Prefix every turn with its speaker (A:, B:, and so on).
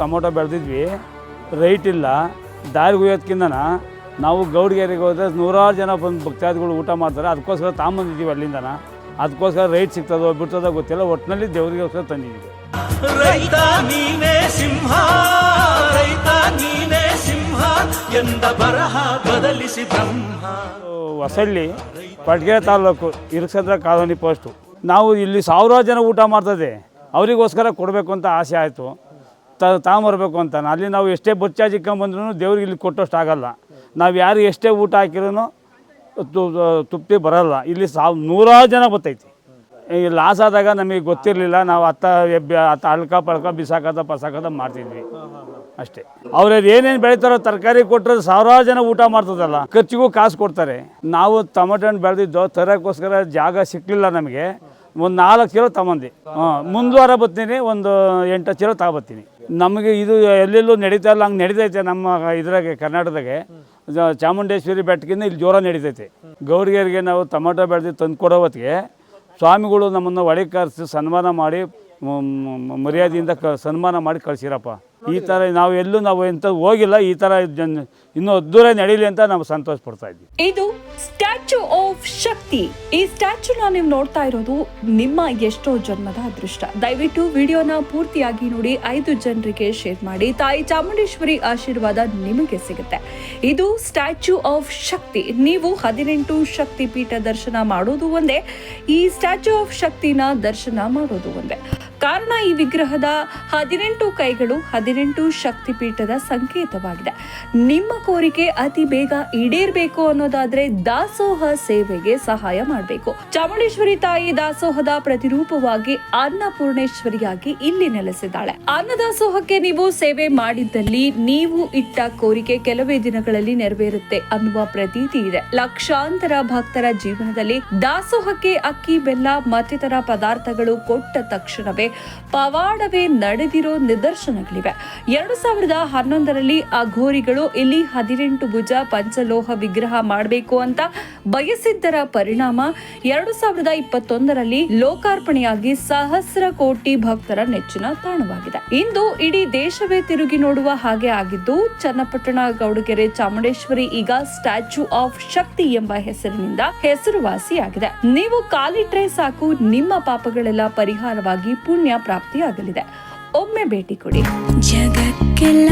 A: Tomato ಬೆಳೆದಿದ್ವಿ. Right ಇಲ್ಲ. ದಾರಿಗೆ ಹೋಯೋದ್ಕಿಂತನ ನಾವು ಗೌಡ್ಗೆರೆಗೆ ಹೋದ್ರೆ ನೂರಾರು ಜನ ಬಂದು ಭಕ್ತಾದಿಗಳು ಊಟ ಮಾಡ್ತಾರೆ. ಅದಕ್ಕೋಸ್ಕರ ತಾಂಬಂದಿದ್ದೀವಿ ಅಲ್ಲಿಂದನ. ಅದಕ್ಕೋಸ್ಕರ ರೈಟ್ ಸಿಗ್ತದೋ ಬಿಡ್ತದೋ ಗೊತ್ತಿಲ್ಲ. ಒಟ್ಟಿನಲ್ಲಿ ದೇವರಿಗೋಸ್ಕರ ತಂದಿದ್ದೀವಿ.
B: ರೈತ ನೀನೇ ಸಿಂಹ ರೈತ ನೀನೇ ಸಿಂಹ ಎಂದ ಬರಹ ಬದಲಿಸಿ ಬ್ರಹ್ಮ.
A: ಹೊಸಳ್ಳಿ ಪಟ್ಗೆ ತಾಲೂಕು ಇರುಸಂದ್ರ ಕಾಲೋನಿ ಪೋಸ್ಟು ನಾವು ಇಲ್ಲಿ ಸಾವಿರಾರು ಜನ ಊಟ ಮಾಡ್ತದೆ. ಅವರಿಗೋಸ್ಕರ ಕೊಡಬೇಕು ಅಂತ ಆಸೆ ಆಯಿತು. ತ ತಗೊಂಬರ್ಬೇಕು ಅಂತ. ಅಲ್ಲಿ ನಾವು ಎಷ್ಟೇ ಬೊಚ್ಚ ಬಂದ್ರೂ ದೇವ್ರಿಗೆ ಇಲ್ಲಿ ಕೊಟ್ಟಷ್ಟು ಆಗಲ್ಲ. ನಾವು ಯಾರು ಎಷ್ಟೇ ಊಟ ಹಾಕಿರೂ ತುಪ್ತಿ ಬರಲ್ಲ. ಇಲ್ಲಿ ಸಾವ್ ನೂರಾರು ಜನ ಬರ್ತೈತಿ ಈ ಲಾಸ್ ಆದಾಗ ನಮಗೆ ಗೊತ್ತಿರಲಿಲ್ಲ. ನಾವು ಅತ್ತ ಅತ್ತ ಅಳ್ಕ, ಪಳ್ಕ, ಬಿಸಾಕದ, ಪಸಾಕದ ಮಾಡ್ತಿದ್ವಿ. ಅಷ್ಟೇ. ಅವ್ರದ್ದು ಏನೇನು ಬೆಳೀತಾರೋ ತರಕಾರಿ ಕೊಟ್ಟರೆ ಸಾವಿರಾರು ಜನ ಊಟ ಮಾಡ್ತದಲ್ಲ. ಖರ್ಚಿಗೂ ಕಾಸು ಕೊಡ್ತಾರೆ. ನಾವು ಟೊಮೆಟೊ ಹಣ್ಣು ಬೆಳೆದಿದ್ದು ತರೋಕ್ಕೋಸ್ಕರ ಜಾಗ ಸಿಕ್ಕಲಿಲ್ಲ ನಮಗೆ. ಒಂದು ನಾಲ್ಕು ಚೀಲ ತಗೊಂಡು ಹಾಂ ಮುಂದುವಾರ ಬರ್ತೀನಿ ಒಂದು ಎಂಟು ಚೀಲ ತಗೊಬರ್ತೀನಿ ನಮಗೆ ಇದು ಎಲ್ಲೆಲ್ಲೂ ನಡೀತಾ ಇಲ್ಲ, ಹಂಗೆ ನಡೀತೈತೆ ನಮ್ಮ ಇದ್ರಾಗೆ, ಕರ್ನಾಟಕದಾಗೆ. ಚಾಮುಂಡೇಶ್ವರಿ ಬೆಟ್ಟಕ್ಕಿಂತ ಇಲ್ಲಿ ಜೋರ ನಡೀತೈತೆ. ಗೌರಿಗೇರಿಗೆ ನಾವು ಟೊಮೆಟೊ ಬೆಳೆದು ತಂದು ಕೊಡೋ ಹೊತ್ತಿಗೆ ಸ್ವಾಮಿಗಳು ನಮ್ಮನ್ನು ಒಳಗೆ ಕರೆಸಿ ಸನ್ಮಾನ ಮಾಡಿ ಮರ್ಯಾದೆಯಿಂದ ಕ, ಸನ್ಮಾನ ಮಾಡಿ ಕಳಿಸಿರಪ್ಪ. ಈ ಥರ ನಾವು ಎಲ್ಲೂ ನಾವು ಎಂತ ಹೋಗಿಲ್ಲ ಈ ಥರ ಜನ್ ಇನ್ನೂ ಅದ್ದೂರ ನಡೀಲಿ ಅಂತ ನಾವು ಸಂತೋಷ ಪಡ್ತಾ ಇದ್ವಿ
C: ಇದು ಸ್ಟ್ಯಾಚ್ಯೂ ಆಫ್ ಶಕ್ತಿ. ಈ ಸ್ಟ್ಯಾಚ್ಯೂನ ನೀವು ನೋಡ್ತಾ ಇರೋದು ನಿಮ್ಮ ಎಷ್ಟೋ ಜನ್ಮದ ಅದೃಷ್ಟ. ದಯವಿಟ್ಟು ವಿಡಿಯೋನ ಪೂರ್ತಿಯಾಗಿ ನೋಡಿ ಐದು ಜನರಿಗೆ ಶೇರ್ ಮಾಡಿ. ತಾಯಿ ಚಾಮುಂಡೇಶ್ವರಿ ಆಶೀರ್ವಾದ ನಿಮಗೆ ಸಿಗುತ್ತೆ. ಇದು ಸ್ಟ್ಯಾಚ್ಯೂ ಆಫ್ ಶಕ್ತಿ. ನೀವು ಹದಿನೆಂಟು ಶಕ್ತಿ ಪೀಠ ದರ್ಶನ ಮಾಡೋದು ಒಂದೇ ಈ ಸ್ಟ್ಯಾಚ್ಯೂ ಆಫ್ ಶಕ್ತಿನ ದರ್ಶನ ಮಾಡೋದು ಒಂದೇ. ಕಾರಣ ಈ ವಿಗ್ರಹದ ಹದಿನೆಂಟು ಕೈಗಳು, ಹದಿನೆಂಟು ಶಕ್ತಿಪೀಠದ ಸಂಕೇತವಾಗಿದೆ. ನಿಮ್ಮ ಕೋರಿಕೆ ಅತಿ ಬೇಗ ಈಡೇರ್ಬೇಕು ಅನ್ನೋದಾದ್ರೆ ದಾಸೋಹ ಸೇವೆಗೆ ಸಹಾಯ ಮಾಡಬೇಕು. ಚಾಮುಂಡೇಶ್ವರಿ ತಾಯಿ ದಾಸೋಹದ ಪ್ರತಿರೂಪವಾಗಿ ಅನ್ನಪೂರ್ಣೇಶ್ವರಿಯಾಗಿ ಇಲ್ಲಿ ನೆಲೆಸಿದ್ದಾಳೆ. ಅನ್ನದಾಸೋಹಕ್ಕೆ ನೀವು ಸೇವೆ ಮಾಡಿದ್ದಲ್ಲಿ ನೀವು ಇಟ್ಟ ಕೋರಿಕೆ ಕೆಲವೇ ದಿನಗಳಲ್ಲಿ ನೆರವೇರುತ್ತೆ ಅನ್ನುವ ಪ್ರತೀತಿ ಇದೆ. ಲಕ್ಷಾಂತರ ಭಕ್ತರ ಜೀವನದಲ್ಲಿ ದಾಸೋಹಕ್ಕೆ ಅಕ್ಕಿ, ಬೆಲ್ಲ, ಮತ್ತಿತರ ಪದಾರ್ಥಗಳು ಕೊಟ್ಟ ತಕ್ಷಣವೇ ಪವಾಡವೇ ನಡೆದಿರೋ ನಿದರ್ಶನಗಳಿವೆ. ಎರಡು ಸಾವಿರದ ಹನ್ನೊಂದರಲ್ಲಿ ಘೋರಿಗಳು ಇಲ್ಲಿ ಹದಿನೆಂಟು ಭುಜ ಪಂಚಲೋಹ ವಿಗ್ರಹ ಮಾಡಬೇಕು ಅಂತ ಬಯಸಿದ್ದರ ಪರಿಣಾಮ ಎರಡು ಸಾವಿರದ ಇಪ್ಪತ್ತೊಂದರಲ್ಲಿ ಲೋಕಾರ್ಪಣೆಯಾಗಿ ಸಹಸ್ರ ಕೋಟಿ ಭಕ್ತರ ನೆಚ್ಚಿನ ತಾಣವಾಗಿದೆ. ಇಂದು ಇಡೀ ದೇಶವೇ ತಿರುಗಿ ನೋಡುವ ಹಾಗೆ ಆಗಿದ್ದು, ಚನ್ನಪಟ್ಟಣ, ಗೌಡಗೆರೆ, ಚಾಮುಂಡೇಶ್ವರಿ ಈಗ ಸ್ಟ್ಯಾಚ್ಯೂ ಆಫ್ ಶಕ್ತಿ ಎಂಬ ಹೆಸರಿನಿಂದ ಹೆಸರುವಾಸಿಯಾಗಿದೆ. ನೀವು ಕಾಲಿಟ್ರೆ ಸಾಕು, ನಿಮ್ಮ ಪಾಪಗಳೆಲ್ಲ ಪರಿಹಾರವಾಗಿ ಪುಣ್ಯ ಪ್ರಾಪ್ತಿಯಾಗಲಿದೆ ಒಮ್ಮೆ ಭೇಟಿ ಕೊಡಿ.
D: ಜಗಕ್ಕೆಲ್ಲ